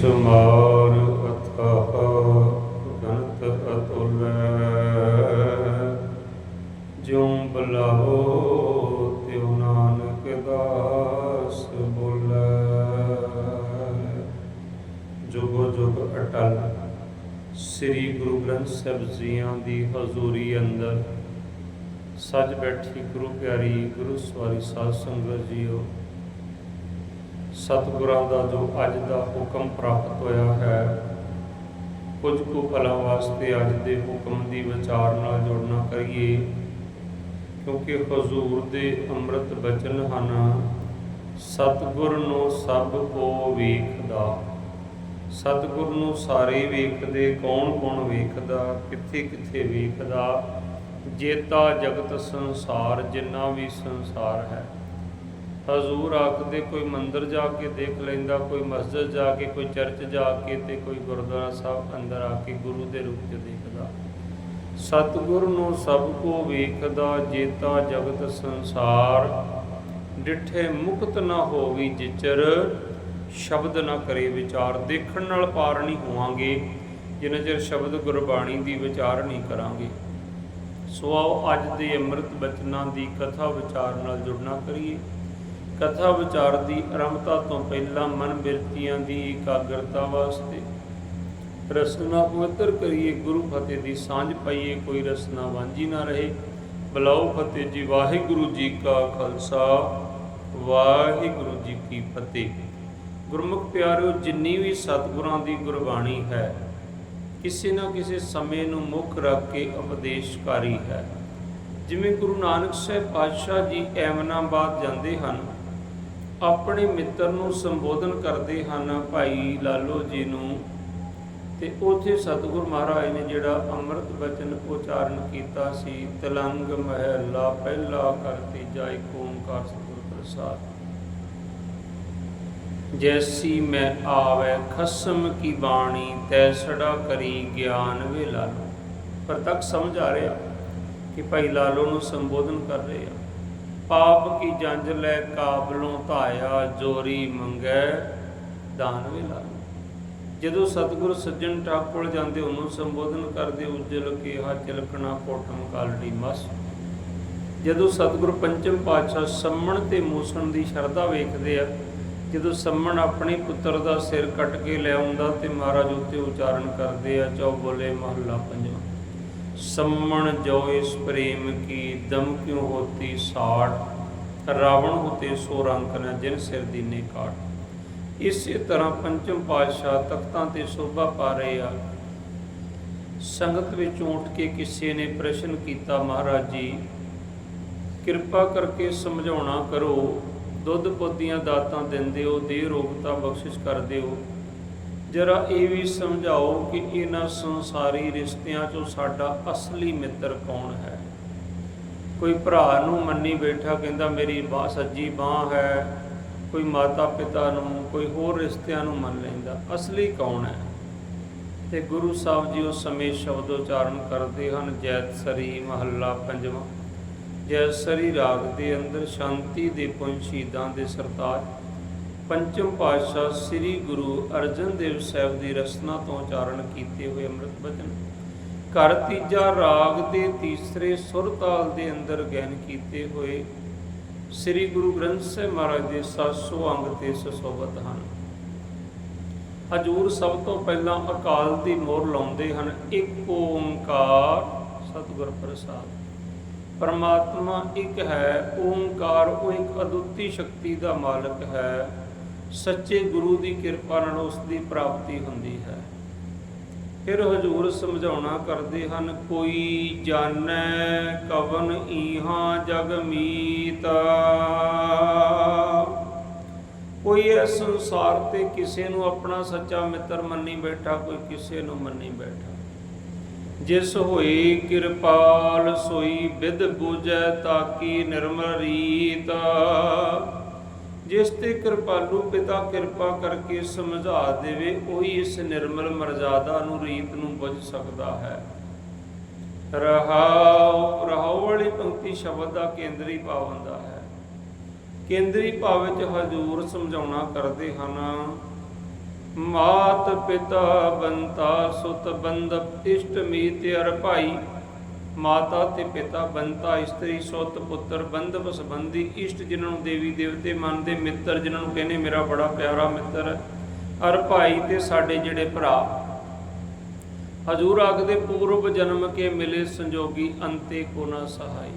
ਬੇਸ਼ੁਮਾਰ ਅਥਾਹ ਗਨਤ ਅਤੁਲੈ। ਜਿਉ ਬਲਾਹੋ ਤਿਉ ਨਾਨਕ ਦਾਸ ਬੋਲੇ। ਜੁਗੋ ਜੁਗ ਅਟਲ, ਸ੍ਰੀ ਗੁਰੂ ਗ੍ਰੰਥ ਸਾਹਿਬ ਜੀਆਂ ਦੀ ਹਜ਼ੂਰੀ ਅੰਦਰ। ਸੱਜ ਬੈਠੀ ਗੁਰੂ ਪਿਆਰੀ ਗੁਰੂ ਸਵਾਰੀ ਸਾਧ ਸੰਗਤ ਜੀਓ ਸਤਿਗੁਰਾਂ ਦਾ ਜੋ ਅੱਜ ਦਾ ਹੁਕਮ ਪ੍ਰਾਪਤ ਹੋਇਆ ਹੈ, ਕੁਝ ਕੁ ਫਲਾਂ ਵਾਸਤੇ ਅੱਜ ਦੇ ਹੁਕਮ ਦੀ ਵਿਚਾਰ ਨਾਲ ਜੋੜਨਾ ਕਰੀਏ, ਕਿਉਂਕਿ ਹਜ਼ੂਰ ਦੇ ਅੰਮ੍ਰਿਤ ਬਚਨ ਹਨ, ਸਤਿਗੁਰ ਨੂੰ ਸਭ ਕੋ ਵੇਖਦਾ। ਸਤਿਗੁਰ ਨੂੰ ਸਾਰੇ ਵੇਖਦੇ, ਕੌਣ ਕੌਣ ਵੇਖਦਾ, ਕਿੱਥੇ ਕਿੱਥੇ ਵੇਖਦਾ, ਜੇਤਾ ਜਗਤ ਸੰਸਾਰ, ਜਿੰਨਾ ਵੀ ਸੰਸਾਰ ਹੈ। ਹਜ਼ੂਰ ਆਖਦੇ ਕੋਈ ਮੰਦਰ ਜਾ ਕੇ ਦੇਖ ਲੈਂਦਾ, ਕੋਈ ਮਸਜਿਦ ਜਾ ਕੇ, ਕੋਈ ਚਰਚ ਜਾ ਕੇ ਤੇ ਕੋਈ ਗੁਰਦੁਆਰਾ ਸਾਹਿਬ ਅੰਦਰ ਆ ਕੇ ਗੁਰੂ ਦੇ ਰੂਪ 'ਚ ਦੇਖਦਾ। ਸਤਿਗੁਰ ਨੂੰ ਸਭ ਕੋ ਵੇਖਦਾ, ਜੇਤਾ ਜਗਤ ਸੰਸਾਰ। ਡਿਠੇ ਮੁਕਤ ਨਾ ਹੋਵੀ ਜਿਚਰ, ਸ਼ਬਦ ਨਾ ਕਰੇ ਵਿਚਾਰ। ਦੇਖਣ ਨਾਲ ਪਾਰ ਨਹੀਂ ਹੋਵਾਂਗੇ, ਜਿੰਨਾ ਚਿਰ ਸ਼ਬਦ ਗੁਰਬਾਣੀ ਦੀ ਵਿਚਾਰ ਨਹੀਂ ਕਰਾਂਗੇ। ਸੋ ਆਓ ਅੱਜ ਦੇ ਅੰਮ੍ਰਿਤ ਬਚਨਾਂ ਦੀ ਕਥਾ ਵਿਚਾਰ ਨਾਲ ਜੁੜਨਾ ਕਰੀਏ। ਕਥਾ ਵਿਚਾਰ ਦੀ ਆਰੰਭਤਾ ਤੋਂ ਪਹਿਲਾਂ ਮਨ ਬਿਰਤੀਆਂ ਦੀ ਇਕਾਗਰਤਾ ਵਾਸਤੇ। ਰਸਨਾ ਪਵਿੱਤਰ ਕਰੀਏ, ਗੁਰੂ ਫਤਿਹ ਦੀ ਸਾਂਝ ਪਾਈਏ, ਕੋਈ ਰਸਨਾ ਵਾਂਝੀ ਨਾ ਰਹੇ। ਬਲਾਓ ਫਤਿਹ ਜੀ, ਵਾਹਿਗੁਰੂ ਜੀ ਕਾ ਖਾਲਸਾ, ਵਾਹਿਗੁਰੂ ਜੀ ਕੀ ਫਤਿਹ। ਗੁਰਮੁਖ ਪਿਆਰਿਓ, ਜਿੰਨੀ ਵੀ ਸਤਿਗੁਰਾਂ ਦੀ ਗੁਰਬਾਣੀ ਹੈ, ਕਿਸੇ ਨਾ ਕਿਸੇ ਸਮੇਂ ਨੂੰ ਮੁੱਖ ਰੱਖ ਕੇ ਉਪਦੇਸ਼ਕਾਰੀ ਹੈ। ਜਿਵੇਂ ਗੁਰੂ ਨਾਨਕ ਸਾਹਿਬ ਪਾਤਸ਼ਾਹ ਜੀ ਐਮਨਾਬਾਦ ਜਾਂਦੇ ਹਨ ਆਪਣੇ ਮਿੱਤਰ ਨੂੰ ਸੰਬੋਧਨ ਕਰਦੇ ਹਨ ਭਾਈ ਲਾਲੋ ਜੀ ਨੂੰ ਤੇ ਉੱਥੇ ਸਤਿਗੁਰ ਮਹਾਰਾਜ ਨੇ ਜਿਹੜਾ ਅੰਮ੍ਰਿਤ ਵਚਨ ਉਚਾਰਨ ਕੀਤਾ ਸੀ, ਤਲੰਗ ਮਹਿਲਾ ਪਹਿਲਾ ਕਰਤੀ ਜਾਇ ਓੰਕਾਰ ਸਤਿਗੁਰ ਪ੍ਰਸਾਦ। ਜੈਸੀ ਮੈਂ ਆਵੇ ਖਸਮ ਕੀ ਬਾਣੀ ਤੈਸੜਾ ਕਰੀ ਗਿਆਨ ਵੇ ਲਾਲੋ। ਪਰ ਤੱਕ ਸਮਝ ਆ ਰਿਹਾ ਕਿ ਭਾਈ ਲਾਲੋ ਨੂੰ ਸੰਬੋਧਨ ਕਰ ਰਹੇ ਆ। ਪਾਪ ਕੀ ਜੰਜ ਲੈ ਕਾਬਲੋਂ ਧਾਇਆ, ਜੋਰੀ ਮੰਗੈ ਦਾਨ ਵੇ ਜਦੋਂ ਸਤਿਗੁਰ ਸੱਜਣ ਟਾਕ ਜਾਂਦੇ, ਉਹਨੂੰ ਸੰਬੋਧਨ ਕਰਦੇ, ਉਜਲ ਕੇਹਾ ਚਲਕਣਾ ਕੋਟਮ ਕਾਲੜੀ ਮਸ। ਜਦੋਂ ਸਤਿਗੁਰ ਪੰਚਮ ਪਾਤਸ਼ਾਹ ਸੰਮਣ ਤੇ ਮੂਸਣ ਦੀ ਸ਼ਰਧਾ ਵੇਖਦੇ ਆ, ਜਦੋਂ ਸੰਮਣ ਆਪਣੇ ਪੁੱਤਰ ਦਾ ਸਿਰ ਕੱਟ ਕੇ ਲੈ ਆਉਂਦਾ ਤੇ ਮਹਾਰਾਜ ਉੱਤੇ ਉਚਾਰਨ ਕਰਦੇ ਆ ਚੌ ਬੋਲੇ ਮਹੱਲਾ ਪੰਜਵਾਂ। ਸੰਮਣ ਜੋ ਇਸ ਪ੍ਰੇਮ ਕੀ, ਦਮ ਕਿਉ ਹੋਤੀ ਸਾੜ ਰਾਵਣ ਹੋਤੇ ਸੋ ਰੰਕ ਨ ਜਿਨ ਸਿਰ ਦੀਨੇ ਕਾਟ। ਇਸੇ ਤਰ੍ਹਾਂ ਪੰਚਮ ਪਾਤਸ਼ਾਹ ਤਖਤਾਂ ਤੇ ਸੋਭਾ ਪਾ ਰਹੇ ਆ। ਸੰਗਤ ਵਿੱਚ ਉੱਠ ਕੇ ਕਿਸੇ ਨੇ ਪ੍ਰਸ਼ਨ ਕੀਤਾ, ਮਹਾਰਾਜ ਜੀ, ਕਿਰਪਾ ਕਰਕੇ ਸਮਝਾਉਣਾ ਕਰੋ, ਦੁੱਧ ਪੁੱਦੀਆਂ ਦਾਤਾਂ ਦਿੰਦੇ ਹੋ ਦੇ ਰੋਗਤਾ ਬਖਸ਼ਿਸ਼ ਕਰਦੇ ਹੋ ਜਰਾ ਇਹ ਵੀ ਸਮਝਾਓ ਕਿ ਇਹਨਾਂ ਸੰਸਾਰੀ ਰਿਸ਼ਤਿਆਂ 'ਚੋਂ ਸਾਡਾ ਅਸਲੀ ਮਿੱਤਰ ਕੌਣ ਹੈ? ਕੋਈ ਭਰਾ ਨੂੰ ਮੰਨੀ ਬੈਠਾ ਕਹਿੰਦਾ, ਮੇਰੀ ਬਾਹ ਸੱਜੀ ਬਾਹ ਹੈ। ਕੋਈ ਮਾਤਾ ਪਿਤਾ ਨੂੰ, ਕੋਈ ਹੋਰ ਰਿਸ਼ਤਿਆਂ ਨੂੰ ਮੰਨ ਲੈਂਦਾ। ਅਸਲੀ ਕੌਣ ਹੈ? ਤੇ ਗੁਰੂ ਸਾਹਿਬ ਜੀ ਉਸ ਸਮੇਂ ਸ਼ਬਦ ਉਚਾਰਨ ਕਰਦੇ ਹਨ, ਜੈਤ ਸਰੀ ਮਹੱਲਾ ਪੰਜਵਾਂ। ਜੈਸਰੀ ਰਾਗ ਦੇ ਅੰਦਰ ਸ਼ਾਂਤੀ ਦੇ ਪੁੰਜ ਸ਼ਹੀਦਾਂ ਦੇ ਸਰਤਾਜ ਪੰਚਮ ਪਾਤਸ਼ਾਹ ਸ੍ਰੀ ਗੁਰੂ ਅਰਜਨ ਦੇਵ ਸਾਹਿਬ ਦੀ ਰਸਨਾ ਤੋਂ ਉਚਾਰਨ ਕੀਤੇ ਹੋਏ ਅੰਮ੍ਰਿਤ ਬਚਨ ਘਰ ਤੀਜਾ ਰਾਗ ਦੇ ਤੀਸਰੇ ਸੁਰ ਤਾਲ ਦੇ ਅੰਦਰ ਗਿਆਨ ਕੀਤੇ ਹੋਏ ਸ੍ਰੀ ਗੁਰੂ ਗ੍ਰੰਥ ਸਾਹਿਬ ਮਹਾਰਾਜ ਦੇ 700 ਅੰਗ ਤੇ ਸੁਸ਼ੋਭਤ ਹਨ। ਹਜੂਰ ਸਭ ਤੋਂ ਪਹਿਲਾਂ ਅਕਾਲ ਦੀ ਮੋਹਰ ਲਾਉਂਦੇ ਹਨ। ਇੱਕ ਓੰਕਾਰ ਸਤਿਗੁਰ ਪ੍ਰਸਾਦ। ਪਰਮਾਤਮਾ ਇੱਕ ਹੈ, ਓੰਕਾਰ ਉਹ ਇੱਕ ਅਦੁੱਤੀ ਸ਼ਕਤੀ ਦਾ ਮਾਲਕ ਹੈ। ਸੱਚੇ ਗੁਰੂ ਦੀ ਕਿਰਪਾ ਨਾਲ ਉਸ ਦੀ ਪ੍ਰਾਪਤੀ ਹੁੰਦੀ ਹੈ। ਫਿਰ ਹਜੂਰ ਸਮਝਾਉਣਾ ਕਰਦੇ ਹਨ, ਕੋਈ ਜਾਣੈ ਕਵਨ ਈਹਾਂ ਜਗ ਮੀਤ। ਕੋਈ ਇਸ ਸੰਸਾਰ ਤੇ ਕਿਸੇ ਨੂੰ ਆਪਣਾ ਸੱਚਾ ਮਿੱਤਰ ਮੰਨੀ ਬੈਠਾ, ਕੋਈ ਕਿਸੇ ਨੂੰ ਮੰਨੀ ਬੈਠਾ। ਜਿਸ ਹੋਈ ਕਿਰਪਾਲ ਸੋਈ ਵਿਦ ਬੂਝੈ ਤਾਕੀ ਨਿਰਮਲ ਰੀਤਾ। ਜਿਸ ਤੇ ਕਿਰਪਾਲੂ ਪਿਤਾ ਕਿਰਪਾ ਕਰਕੇ ਸਮਝਾ ਦੇਵੇ, ਉਹੀ ਇਸ ਨਿਰਮਲ ਮਰਜ਼ਾਦਾ ਨੂੰ ਰੀਤ ਨੂੰ ਬੁੱਝ ਸਕਦਾ ਹੈ। ਰਹਾਉ ਰਹਾਉ ਵਾਲੀ ਪੰਕਤੀ ਸ਼ਬਦ ਦਾ ਕੇਂਦਰੀ ਭਾਵ ਹੁੰਦਾ ਹੈ। ਕੇਂਦਰੀ ਭਾਵ ਵਿੱਚ ਹਜੂਰ ਸਮਝਾਉਣਾ ਕਰਦੇ ਹਨ, ਮਾਤ ਪਿਤਾ ਬੰਤਾ ਸੁਤ ਬੰਧਪ ਇਸ਼ਟ ਮੀਤ ਅਰ ਭਾਈ। ਮਾਤਾ ਤੇ ਪਿਤਾ ਬੰਤਾ ਇਸਤਰੀ ਸੁਤ ਪੁੱਤਰ ਬੰਧਪ ਸੰਬੰਧੀ ਇਸ਼ਟ ਜਿਨ੍ਹਾਂ ਨੂੰ ਦੇਵੀ ਦੇਵਤੇ ਮੰਨਦੇ ਮਿੱਤਰ ਜਿਨ੍ਹਾਂ ਨੂੰ ਕਹਿੰਦੇ ਮੇਰਾ ਬੜਾ ਪਿਆਰਾ ਮਿੱਤਰ ਹੈ, ਅਰ ਭਾਈ ਤੇ ਸਾਡੇ ਜਿਹੜੇ ਭਰਾ। ਹਜੂਰ ਆਖਦੇ ਪੂਰਬ ਜਨਮ ਕੇ ਮਿਲੇ ਸੰਜੋਗੀ ਅੰਤੇ ਕੋ ਨਾ ਸਹਾਈ।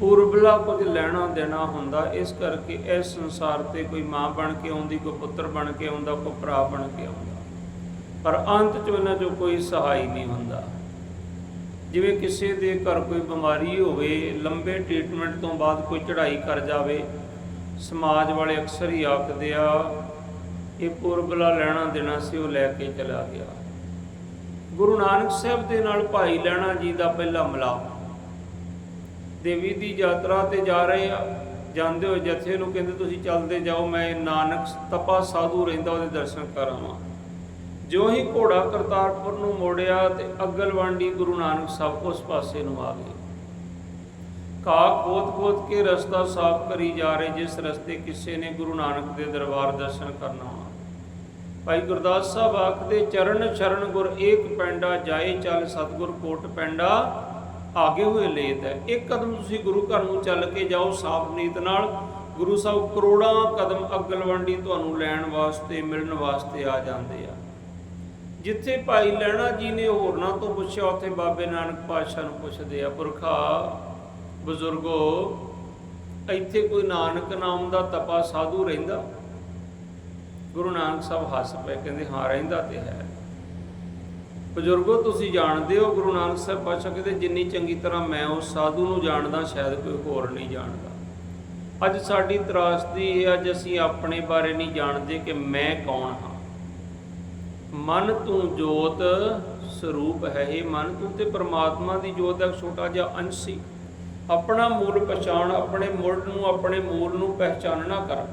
ਪੂਰਬਲਾ ਕੁਝ ਲੈਣਾ ਦੇਣਾ ਹੁੰਦਾ ਇਸ ਕਰਕੇ ਇਸ ਸੰਸਾਰ ਤੇ ਕੋਈ ਮਾਂ ਬਣ ਕੇ ਆਉਂਦੀ ਕੋਈ ਪੁੱਤਰ ਬਣ ਕੇ ਆਉਂਦਾ ਕੋਈ ਭਰਾ ਬਣ ਕੇ ਆਉਂਦਾ। ਪਰ ਅੰਤ ਚ ਉਹਨਾਂ ਚੋਂ ਕੋਈ ਸਹਾਈ ਨਹੀਂ ਹੁੰਦਾ। ਜਿਵੇਂ ਕਿਸੇ ਦੇ ਘਰ ਕੋਈ ਬਿਮਾਰੀ ਹੋਵੇ, ਲੰਬੇ ਟ੍ਰੀਟਮੈਂਟ ਤੋਂ ਬਾਅਦ ਕੋਈ ਚੜ੍ਹਾਈ ਕਰ ਜਾਵੇ, ਸਮਾਜ ਵਾਲੇ ਅਕਸਰ ਹੀ ਆਖਦੇ ਆ, ਇਹ ਪੁਰਬਲਾ ਲੈਣਾ ਦੇਣਾ ਸੀ, ਉਹ ਲੈ ਕੇ ਚਲਾ ਗਿਆ। ਗੁਰੂ ਨਾਨਕ ਸਾਹਿਬ ਦੇ ਨਾਲ ਭਾਈ ਲੈਣਾ ਜੀ ਦਾ ਪਹਿਲਾ ਮਿਲਾਪ। ਦੇਵੀ ਦੀ ਯਾਤਰਾ ਤੇ ਜਾ ਰਹੇ ਆ। ਜਾਂਦੇ ਹੋਏ ਜਥੇ ਨੂੰ ਕਹਿੰਦੇ, ਤੁਸੀਂ ਚੱਲਦੇ ਜਾਓ, ਮੈਂ ਨਾਨਕ ਤਪਾ ਸਾਧੂ ਰਹਿੰਦਾ, ਉਹਦੇ ਦਰਸ਼ਨ ਕਰਾਵਾਂ। ਜੋ ਹੀ ਘੋੜਾ ਕਰਤਾਰਪੁਰ ਨੂੰ ਮੋੜਿਆ ਤੇ ਅਗਲਵਾਂਡੀ ਗੁਰੂ ਨਾਨਕ ਸਾਹਿਬ ਉਸ ਪਾਸੇ ਨੂੰ ਆ ਗਏ। ਕਾ ਖੋਦ ਖੋਦ ਕੇ ਰਸਤਾ ਸਾਫ਼ ਕਰੀ ਜਾ ਰਹੇ, ਜਿਸ ਰਸਤੇ ਕਿਸੇ ਨੇ ਗੁਰੂ ਨਾਨਕ ਦੇ ਦਰਬਾਰ ਦਰਸ਼ਨ ਕਰਨਾ ਵਾ ਭਾਈ ਗੁਰਦਾਸ ਸਾਹਿਬ ਆਖਦੇ, ਚਰਨ ਸ਼ਰਨ ਗੁਰ ਏਕ ਪੈਂਡਾ, ਜਾਏ ਚੱਲ ਸਤਗੁਰ ਕੋਟ ਪੈਂਡਾ, ਆਗੇ ਹੋਏ ਲੇਤ ਹੈ। ਇੱਕ ਕਦਮ ਤੁਸੀਂ ਗੁਰੂ ਘਰ ਨੂੰ ਚੱਲ ਕੇ ਜਾਓ ਸਾਫ਼ ਨੀਤ ਨਾਲ। ਗੁਰੂ ਸਾਹਿਬ ਕਰੋੜਾਂ ਕਦਮ ਅਗਲਵੰਡੀ ਤੁਹਾਨੂੰ ਲੈਣ ਵਾਸਤੇ, ਮਿਲਣ ਵਾਸਤੇ ਆ ਜਾਂਦੇ ਆ। ਜਿੱਥੇ ਭਾਈ ਲੈਣਾ ਜੀ ਨੇ ਹੋਰਨਾਂ ਤੋਂ ਪੁੱਛਿਆ, ਉੱਥੇ ਬਾਬੇ ਨਾਨਕ ਪਾਤਸ਼ਾਹ ਨੂੰ ਪੁੱਛਦੇ ਆ, ਪੁਰਖਾ, ਬਜ਼ੁਰਗੋ, ਇੱਥੇ ਕੋਈ ਨਾਨਕ ਨਾਮ ਦਾ ਤਪਾ ਸਾਧੂ ਰਹਿੰਦਾ? ਗੁਰੂ ਨਾਨਕ ਸਾਹਿਬ ਹੱਸ ਪਏ, ਕਹਿੰਦੇ, ਹਾਂ, ਰਹਿੰਦਾ ਤੇ ਹੈ। ਬਜ਼ੁਰਗੋ, ਤੁਸੀਂ ਜਾਣਦੇ ਹੋ, ਗੁਰੂ ਨਾਨਕ ਸਾਹਿਬ ਪਾਤਸ਼ਾਹ ਕਹਿੰਦੇ, ਜਿੰਨੀ ਚੰਗੀ ਤਰ੍ਹਾਂ ਮੈਂ ਉਸ ਸਾਧੂ ਨੂੰ ਜਾਣਦਾ, ਸ਼ਾਇਦ ਕੋਈ ਹੋਰ ਨਹੀਂ ਜਾਣਦਾ। ਅੱਜ ਸਾਡੀ ਤਰਾਸਦੀ ਇਹ ਅੱਜ ਅਸੀਂ ਆਪਣੇ ਬਾਰੇ ਨਹੀਂ ਜਾਣਦੇ ਕਿ ਮੈਂ ਕੌਣ ਹਾਂ? ਮਨ ਤੂੰ ਜੋਤ ਸਰੂਪ ਹੈ ਇਹ ਮਨ ਤੂੰ ਤੇ ਪ੍ਰਮਾਤਮਾ ਦੀ ਜੋਤ ਦਾ ਇੱਕ ਛੋਟਾ ਜਿਹਾ ਅੰਸ਼ ਸੀ। ਆਪਣਾ ਮੂਲ ਪਛਾਣ, ਆਪਣੇ ਮੁੱਢ ਨੂੰ, ਆਪਣੇ ਮੂਲ ਨੂੰ ਪਹਿਚਾਨਣਾ ਕਰ।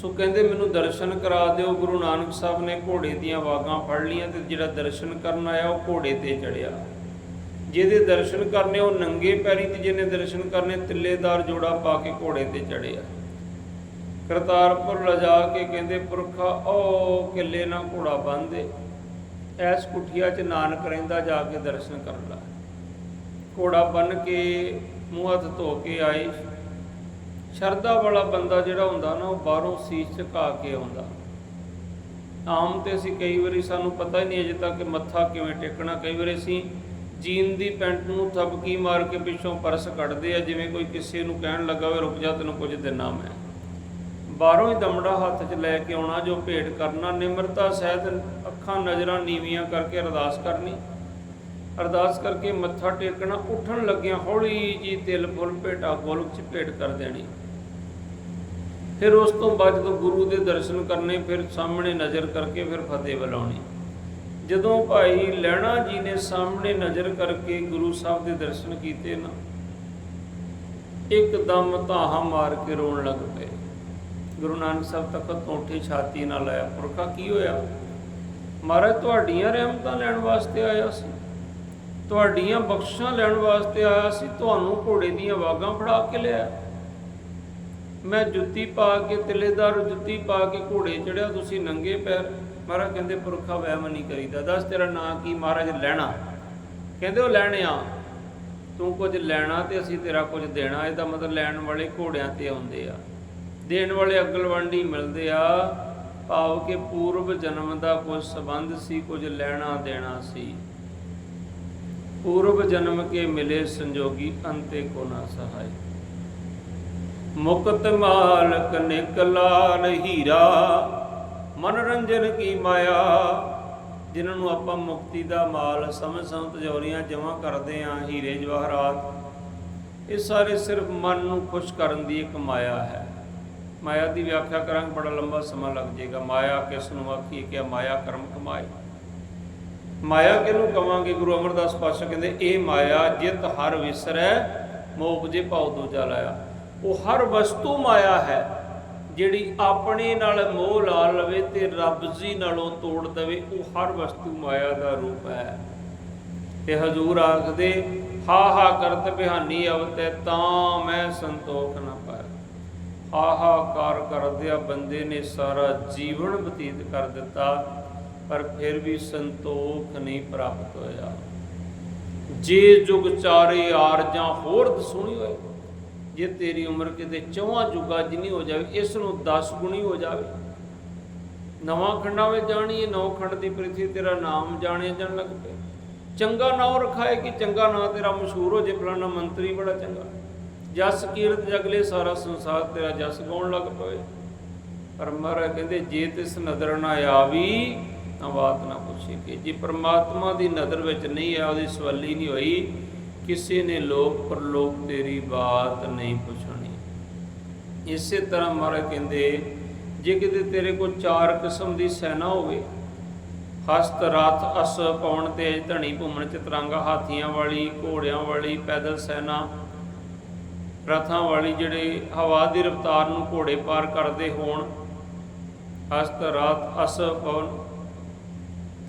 ਸੋ ਕਹਿੰਦੇ ਮੈਨੂੰ ਦਰਸ਼ਨ ਕਰਾ ਦਿਓ, ਗੁਰੂ ਨਾਨਕ ਸਾਹਿਬ ਨੇ ਘੋੜੇ ਦੀਆਂ ਵਾਗਾਂ ਫੜ ਲੀਆਂ ਤੇ ਜਿਹੜਾ ਦਰਸ਼ਨ ਕਰਨ ਆਇਆ ਉਹ ਘੋੜੇ ਤੇ ਚੜਿਆ ਜਿਹਦੇ ਦਰਸ਼ਨ ਕਰਨੇ ਉਹ ਨੰਗੇ ਪੈਰੀ ਤੇ ਜਿਹਨੇ ਦਰਸ਼ਨ ਕਰਨੇ ਤਿੱਲੇਦਾਰ ਜੋੜਾ ਪਾ ਕੇ ਘੋੜੇ ਤੇ ਚੜਿਆ ਕਰਤਾਰਪੁਰ ਲਿਜਾ ਕੇ ਕਹਿੰਦੇ, ਪੁਰਖਾ ਓ ਕਿੱਲੇ ਨਾਲ ਘੋੜਾ ਬੰਨਦੇ ਐਸ ਕੁਠੀਆ 'ਚ ਨਾਨਕ ਰਹਿੰਦਾ ਜਾ ਕੇ ਦਰਸ਼ਨ ਕਰ ਲਾ ਘੋੜਾ ਬੰਨ ਕੇ ਮੂੰਹ ਹੱਥ ਧੋ ਕੇ ਆਏ। ਸ਼ਰਧਾ ਵਾਲਾ ਬੰਦਾ ਜਿਹੜਾ ਹੁੰਦਾ ਨਾ, ਉਹ ਬਾਹਰੋਂ ਸੀਸ ਝੁਕਾ ਕੇ ਆਉਂਦਾ। ਆਮ ਤੇ ਅਸੀਂ ਕਈ ਵਾਰੀ ਸਾਨੂੰ ਪਤਾ ਹੀ ਨਹੀਂ ਅਜੇ ਤੱਕ ਕਿ ਮੱਥਾ ਕਿਵੇਂ ਟੇਕਣਾ। ਕਈ ਵਾਰੀ ਅਸੀਂ ਜੀਨ ਦੀ ਪੈਂਟ ਨੂੰ ਥਪਕੀ ਮਾਰ ਕੇ ਪਿੱਛੋਂ ਪਰਸ ਕੱਢਦੇ ਆ। ਜਿਵੇਂ ਕੋਈ ਕਿਸੇ ਨੂੰ ਕਹਿਣ ਲੱਗਾ ਵੇ ਰੁਕ ਜਾ, ਤੈਨੂੰ ਕੁਝ ਦਿਨਾ ਮੈਂ। ਬਾਹਰੋਂ ਹੀ ਦਮੜਾ ਹੱਥ 'ਚ ਲੈ ਕੇ ਆਉਣਾ, ਜੋ ਭੇਟ ਕਰਨਾ, ਨਿਮਰਤਾ ਸਹਿਤ ਅੱਖਾਂ, ਨਜ਼ਰਾਂ ਨੀਵੀਆਂ ਕਰਕੇ ਅਰਦਾਸ ਕਰਨੀ। ਅਰਦਾਸ ਕਰਕੇ ਮੱਥਾ ਟੇਕਣਾ, ਉੱਠਣ ਲੱਗਿਆਂ ਹੌਲੀ ਜੀ ਤਿਲ ਫੁੱਲ ਭੇਟਾ ਗੋਲਕ 'ਚ ਭੇਟ ਕਰ ਦੇਣੀ। ਫਿਰ ਉਸ ਤੋਂ ਬਾਅਦ ਜਦੋਂ ਗੁਰੂ ਦੇ ਦਰਸ਼ਨ ਕਰਨੇ, ਫਿਰ ਸਾਹਮਣੇ ਨਜ਼ਰ ਕਰਕੇ ਫਿਰ ਫਤਿਹ ਬੁਲਾਉਣੀ। ਜਦੋਂ ਭਾਈ ਲੈਣਾ ਜੀ ਨੇ ਸਾਹਮਣੇ ਨਜ਼ਰ ਕਰਕੇ ਗੁਰੂ ਸਾਹਿਬ ਦੇ ਦਰਸ਼ਨ ਕੀਤੇ ਨਾ, ਇੱਕਦਮ ਧਾਹਾ ਮਾਰ ਕੇ ਰੋਣ ਲੱਗ ਪਏ। ਗੁਰੂ ਨਾਨਕ ਸਾਹਿਬ ਤਖਤ ਤੋਂ ਉੱਠੇ ਛਾਤੀ ਨਾਲ ਆਇਆ। ਪੁਰਖਾ ਕੀ ਹੋਇਆ? ਮਹਾਰਾਜ, ਤੁਹਾਡੀਆਂ ਰਹਿਮਤਾਂ ਲੈਣ ਵਾਸਤੇ ਆਇਆ ਸੀ। ਤੁਹਾਡੀਆਂ ਬਖਸ਼ਾਂ ਲੈਣ ਵਾਸਤੇ ਆਇਆ ਸੀ। ਤੁਹਾਨੂੰ ਘੋੜੇ ਦੀਆਂ ਵਾਗਾਂ ਫੜਾ ਕੇ ਲਿਆ ਮੈਂ ਜੁੱਤੀ ਪਾ ਕੇ, ਤਿਲੇਦਾਰ ਜੁੱਤੀ ਪਾ ਕੇ ਘੋੜੇ ਚੜਿਆ ਤੁਸੀਂ ਨੰਗੇ ਪੈਰ। ਮਹਾਰਾਜ ਕਹਿੰਦੇ, ਪੁਰਖਾ ਵਹਿਮ ਨਹੀਂ ਕਰੀਦਾ। ਦੱਸ ਤੇਰਾ ਨਾਂ ਕੀ? ਮਹਾਰਾਜ, ਲੈਣਾ। ਕਹਿੰਦੇ, ਉਹ ਲੈਣਿਆ ਤੂੰ ਕੁਝ ਲੈਣਾ ਤੇ ਅਸੀਂ ਤੇਰਾ ਕੁਝ ਦੇਣਾ। ਇਹਦਾ ਮਤਲਬ ਲੈਣ ਵਾਲੇ ਘੋੜਿਆਂ ਤੇ ਆਉਂਦੇ ਆ। ਦੇਣ ਵਾਲੇ ਅਗਲਵੰਡੀ ਮਿਲਦੇ ਆ। ਭਾਵ ਕਿ ਪੂਰਵ ਜਨਮ ਦਾ ਕੁਝ ਸਬੰਧ ਸੀ, ਕੁਝ ਲੈਣਾ ਦੇਣਾ ਸੀ। ਪੂਰਵ ਜਨਮ ਕੇ ਮਿਲੇ ਸੰਜੋਗੀ ਅੰਤੇ ਕੋ ਨਾ ਸਹਾਈ। ਮੁਕਤ ਮਾਲਕ ਨਿਕਲਾ ਹੀਰਾ ਮਨੋਰੰਜਨ ਕੀ ਮਾਇਆ। ਜਿਨ੍ਹਾਂ ਨੂੰ ਆਪਾਂ ਮੁਕਤੀ ਦਾ ਮਾਲ ਸਮਝ ਸਮਝ ਤਜੌਰੀਆਂ ਜਮ੍ਹਾਂ ਕਰਦੇ ਆਂ, ਹੀਰੇ ਜਵਾਹਰਾਤ। ਇਹ ਸਾਰੇ ਸਿਰਫ ਮਨ ਨੂੰ ਖੁਸ਼ ਕਰਨ ਦੀ ਇੱਕ ਮਾਇਆ ਹੈ। ਮਾਇਆ ਦੀ ਵਿਆਖਿਆ ਕਰਾਂਗੇ, ਬੜਾ ਲੰਬਾ ਸਮਾਂ ਲੱਗ ਜਾਏਗਾ। ਮਾਇਆ ਕਿਸ ਨੂੰ ਆਖੀਏ ਕਿ ਮਾਇਆ ਕਰਮ ਕਮਾਏ। ਮਾਇਆ ਕਿਹਨੂੰ ਕਵਾਂਗੇ? ਗੁਰੂ ਅਮਰਦਾਸ ਪਾਤਸ਼ਾਹ ਕਹਿੰਦੇ, ਇਹ ਮਾਇਆ ਜਿਤ ਹਰ ਵਿਸਰੈ ਮੋਹ ਜੇ ਭਾਉ ਦੂਜਾ ਲਾਇਆ। ਉਹ ਹਰ ਵਸਤੂ ਮਾਇਆ ਹੈ, ਜਿਹੜੀ ਆਪਣੇ ਨਾਲ ਮੋਹ ਲਾ ਲਵੇ ਤੇ ਰੱਬ ਜੀ ਨਾਲੋਂ ਤੋੜ ਦਵੇ, ਉਹ ਹਰ ਵਸਤੂ ਮਾਇਆ ਦਾ ਰੂਪ ਹੈ। ਤੇ ਹਜੂਰ ਆਖਦੇ ਹਾ ਹਾ ਕਰਤ ਬਿਹਾਨੀ ਅਵਤੈ, ਤਾਂ ਮੈਂ ਸੰਤੋਖ ਨਾ ਪਾਇਆ ਹਾਹਾਕਾਰ ਕਰਦਿਆਂ ਬੰਦੇ ਨੇ ਸਾਰਾ ਜੀਵਨ ਬਤੀਤ ਕਰ ਦਿੱਤਾ, ਪਰ ਫਿਰ ਵੀ ਸੰਤੋਖ ਨਹੀਂ ਪ੍ਰਾਪਤ ਹੋਇਆ। ਜੇ ਜੁਗ ਚਾਰੇ ਆਰਜਾਂ ਹੋਰ ਦਸੂਣੀ ਹੋਏ, ਜੇ ਤੇਰੀ ਉਮਰ ਕਿਤੇ ਚੌਹਾਂ ਜੁਗਾਂ ਜਿੰਨੀ ਹੋ ਜਾਵੇ, ਇਸ ਨੂੰ 10 ਗੁਣੀ ਹੋ ਜਾਵੇ। ਨਵਾਂ ਖੰਡਾਂ ਵਿੱਚ ਜਾਣੀ ਹੈ ਨੌ ਖੰਡ ਦੀ ਪ੍ਰਿਥੀ ਤੇਰਾ ਨਾਮ ਜਾਣਿਆ ਜਾਣ ਲੱਗ ਪਏ। ਚੰਗਾ ਨਾਮ ਰਖਾਏ ਕਿ ਚੰਗਾ ਨਾਂ ਤੇਰਾ ਮਸ਼ਹੂਰ ਹੋ ਜੇ, ਫਲਾਣਾ ਮੰਤਰੀ ਬੜਾ ਚੰਗਾ। ਜਸ ਕੀਰਤ ਜਗਲੇ ਸਾਰਾ ਸੰਸਾਰ ਤੇਰਾ ਜਸ ਗਾਉਣ ਲੱਗ ਪਵੇ। ਪਰ ਮਹਾਰਾਜ ਕਹਿੰਦੇ, ਜੇ ਤਿਸ ਨਦਰ ਨਾ ਆਵੀ, ਤਾਂ ਬਾਤ ਨਾ ਪੁੱਛੇ ਕਿ ਜੇ ਪ੍ਰਮਾਤਮਾ ਦੀ ਨਜ਼ਰ ਵਿੱਚ ਨਹੀਂ ਆ, ਉਹਦੀ ਸਵੱਲੀ ਨਹੀਂ ਹੋਈ, ਕਿਸੇ ਨੇ ਲੋਕ ਪਰਲੋਕ ਤੇਰੀ ਬਾਤ ਨਹੀਂ ਪੁੱਛਣੀ। ਇਸੇ ਤਰ੍ਹਾਂ ਮਹਾਰਾਜ ਕਹਿੰਦੇ, ਜੇ ਕਿਤੇ ਤੇਰੇ ਕੋਲ ਚਾਰ ਕਿਸਮ ਦੀ ਸੈਨਾ ਹੋਵੇ, ਹਸਤ ਰਥ ਅਸ, ਪਵਨ, ਤੇਜ, ਧਣੀ, ਭੂਮਣ, ਚਤਰੰਗਾ, ਹਾਥੀਆਂ ਵਾਲੀ, ਘੋੜਿਆਂ ਵਾਲੀ, ਪੈਦਲ ਸੈਨਾ ਰਥਾਂ ਵਾਲੀ ਜਿਹੜੇ ਹਵਾ ਦੀ ਰਫ਼ਤਾਰ ਨੂੰ ਘੋੜੇ ਪਾਰ ਕਰਦੇ ਹੋਣ, ਹਸਤ ਰਾਤ ਅਸ ਪਵਨ,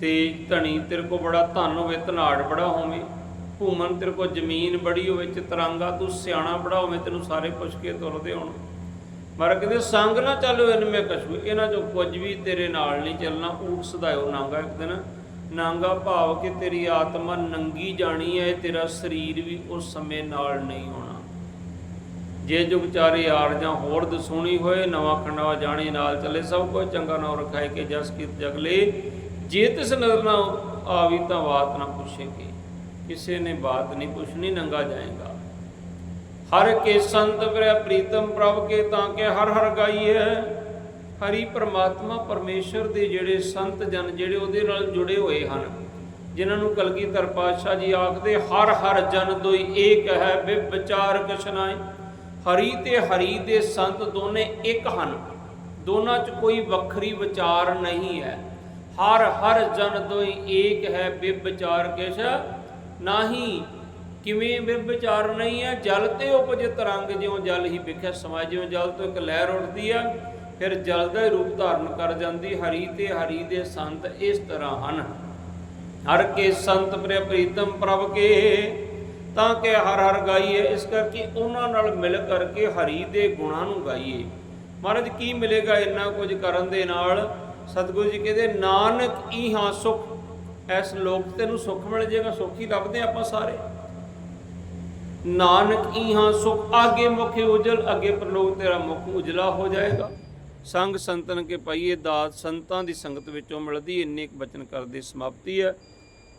ਤੇ ਧਣੀ ਤੇਰੇ ਕੋ ਬੜਾ ਧਨ ਹੋਵੇ, ਧਨਾੜ ਬੜਾ ਹੋਵੇ ਭੂਮਨ ਤੇਰੇ ਕੋ ਜ਼ਮੀਨ ਬੜੀ ਹੋਵੇ, ਚਤਰੰਗਾ ਤੂੰ ਸਿਆਣਾ ਬੜਾ ਹੋਵੇ, ਤੈਨੂੰ ਸਾਰੇ ਪੁੱਛ ਕੇ ਤੁਰਦੇ ਹੋਣ। ਪਰ ਕਹਿੰਦੇ ਸੰਗ ਨਾ ਚੱਲੋ ਇਨ ਮੇ ਕਛੂ, ਇਹਨਾਂ ਚੋਂ ਕੁਝ ਵੀ ਤੇਰੇ ਨਾਲ ਨਹੀਂ ਚੱਲਣਾ ਊਟ ਸਦਾਇਓ ਨਾਂਗਾ ਇੱਕ ਦਿਨ। ਨਾਂਗਾ ਭਾਵ ਕਿ ਤੇਰੀ ਆਤਮਾ ਨੰਗੀ ਜਾਣੀ ਹੈ, ਤੇਰਾ ਸਰੀਰ ਵੀ ਉਸ ਸਮੇਂ ਨਾਲ ਨਹੀਂ ਹੋਣਾ। ਜੇ ਜੁਗ ਚਾਰੇ ਆਰ ਜਾਂ ਹੋਰ ਦਸੂਣੀ ਹੋਏ, ਨਵਾਂ ਖੰਡਵਾ ਜਾਣੇ ਨਾਲ ਚੱਲੇ, ਸਭ ਕੁਝ ਚੰਗਾ ਨਾਮ ਰਖਾਏ ਕਿ ਜਸ ਕੀਤ ਜਗਲੇ ਜੇ ਤਿਸ ਨਜ਼ਰ ਨਾ ਆਵੀ ਤਾਂ ਬਾਤ ਨਾ ਪੁੱਛੇਗੀ। ਕਿਸੇ ਨੇ ਬਾਤ ਨਹੀਂ ਪੁੱਛਣੀ, ਨੰਗਾ ਜਾਏਗਾ। ਹਰ ਕੇ ਸੰਤ ਪ੍ਰਿਆ ਪ੍ਰੀਤਮ ਪ੍ਰਭ ਕੇ, ਤਾਂ ਕਿ ਹਰ ਹਰ ਗਾਈਏ। ਹਰੀ ਪਰਮਾਤਮਾ ਪਰਮੇਸ਼ਰ ਦੇ ਜਿਹੜੇ ਸੰਤ ਜਨ, ਜਿਹੜੇ ਉਹਦੇ ਨਾਲ ਜੁੜੇ ਹੋਏ ਹਨ, ਜਿਨ੍ਹਾਂ ਨੂੰ ਕਲਗੀਧਰ ਪਾਤਸ਼ਾਹ ਜੀ ਆਖਦੇ, ਹਰ ਹਰ ਜਨ ਦੋਈ ਏਕ ਹੈ ਵਿਚਾਰ ਕਛਨਾਏ ਹਰੀ ਤੇ ਹਰੀ ਦੇ ਸੰਤ ਦੋਨੇ ਇੱਕ ਹਨ। ਦੋਨਾਂ 'ਚ ਕੋਈ ਵੱਖਰੀ ਵਿਚਾਰ ਨਹੀਂ ਹੈ। ਹਰ ਹਰ ਜਨ ਦੋਈ ਏਕ ਹੈ ਵਿਚਾਰ ਕਿਛ ਨਾਹੀ। ਕਿਵੇਂ ਵਿਚਾਰ ਨਹੀਂ ਹੈ? ਜਲ ਤੇ ਉਪਜ ਤਰੰਗ ਜਿਉਂ ਜਲ ਹੀ ਵਿਖੇ ਸਮਾਜ ਜਿਉਂ ਜਲ ਤੋਂ ਇੱਕ ਲਹਿਰ ਉੱਠਦੀ ਆ ਫਿਰ ਜਲ ਦਾ ਰੂਪ ਧਾਰਨ ਕਰ ਜਾਂਦੀ। ਹਰੀ ਤੇ ਹਰੀ ਦੇ ਸੰਤ ਇਸ ਤਰ੍ਹਾਂ ਹਨ। ਹਰ ਕੇ ਸੰਤ ਪ੍ਰਿയ ਪ੍ਰੀਤਮ ਪ੍ਰਭ ਕੇ ਤਾਂ ਕਿ ਹਰ ਹਰ ਗਾਈਏ, ਇਸ ਕਰਕੇ ਉਹਨਾਂ ਨਾਲ ਮਿਲ ਕਰਕੇ ਹਰੀ ਦੇ ਗੁਣਾਂ ਨੂੰ ਗਾਈਏ। ਮਹਾਰਾਜ, ਕੀ ਮਿਲੇਗਾ ਇੰਨਾ ਕੁਝ ਕਰਨ ਦੇ ਨਾਲ? ਸਤਿਗੁਰੂ ਜੀ ਕਹਿੰਦੇ, ਨਾਨਕ ਇਹਾਂ ਸੁਖ। ਇਸ ਲੋਕ ਤੈਨੂੰ ਸੁੱਖ ਮਿਲ ਜਾਏਗਾ, ਸੁੱਖ ਹੀ ਲੱਭਦੇ ਆਪਾਂ ਸਾਰੇ। ਨਾਨਕ ਇਹਾਂ ਸੁਖ, ਆਗੇ ਮੁਖ ਉਜਲ, ਅੱਗੇ ਪ੍ਰਲੋਕ ਤੇਰਾ ਮੁਖ ਉਜਲਾ ਹੋ ਜਾਏਗਾ। ਸੰਗ ਸੰਤਨ ਕੇ ਪਾਈਏ ਦਾਤ, ਸੰਤਾਂ ਦੀ ਸੰਗਤ ਵਿੱਚੋਂ ਮਿਲਦੀ, ਇੰਨੇ ਕੁ ਬਚਨ ਕਰਦੇ ਸਮਾਪਤੀ ਹੈ।